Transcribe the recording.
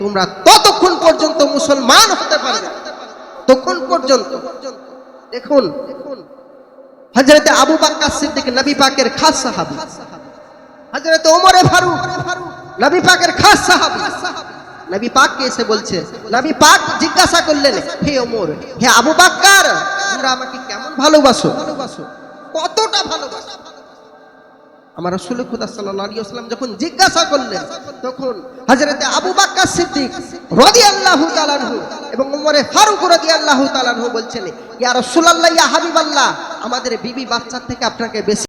তোমরা ততক্ষণ পর্যন্ত মুসলমান হতে পারবে তখন পর্যন্ত। দেখুন দেখুন হজরতে আবু বাক্কা সিদ্দিক নবী পাকের খাস সাহাবী। হজরতে ওমরে ফারুক নবী পাকের খাস সাহাবী। নবী পাককে এসে বলছে, নবী পাক জিজ্ঞাসা করলেন, হে ওমর, হে আবু বাক্কার তোমরা আমাকে কেমন ভালোবাসো? কতটা ভালোবাসো? আমার রসুল খুদা ওয়াসাল্লাম যখন জিজ্ঞাসা করলেন, তখন হযরতে আবু বকর সিদ্দিক রাদিয়াল্লাহু তাআলা আনহু এবং ওমরে ফারুক রাদিয়াল্লাহু তাআলা আনহু বলছেন, ইয়া রাসূলুল্লাহ, ইয়া হাবিবাল্লাহ আমাদের বিবি বাচ্চা থেকে আপনাকে বেশি